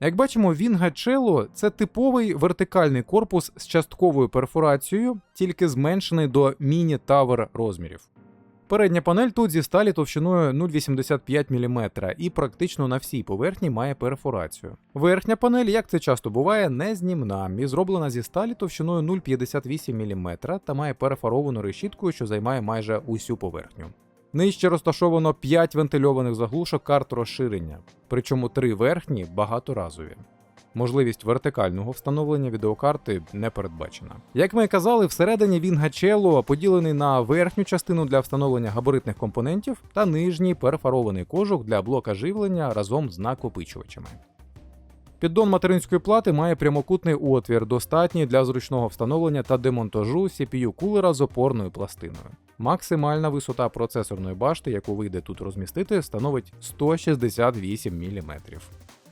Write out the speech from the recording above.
Як бачимо, Вінга Чело це типовий вертикальний корпус з частковою перфорацією, тільки зменшений до міні-тавер розмірів. Передня панель тут зі сталі товщиною 0,85 мм і практично на всій поверхні має перфорацію. Верхня панель, як це часто буває, незнімна і зроблена зі сталі товщиною 0,58 мм та має перфоровану решіткою, що займає майже усю поверхню. Нижче розташовано 5 вентильованих заглушок карт розширення, причому три верхні багаторазові. Можливість вертикального встановлення відеокарти не передбачена. Як ми казали, всередині він гачело поділений на верхню частину для встановлення габаритних компонентів та нижній перфорований кожух для блока живлення разом з накопичувачами. Піддон материнської плати має прямокутний отвір, достатній для зручного встановлення та демонтажу CPU кулера з опорною пластиною. Максимальна висота процесорної башти, яку вийде тут розмістити, становить 168 мм.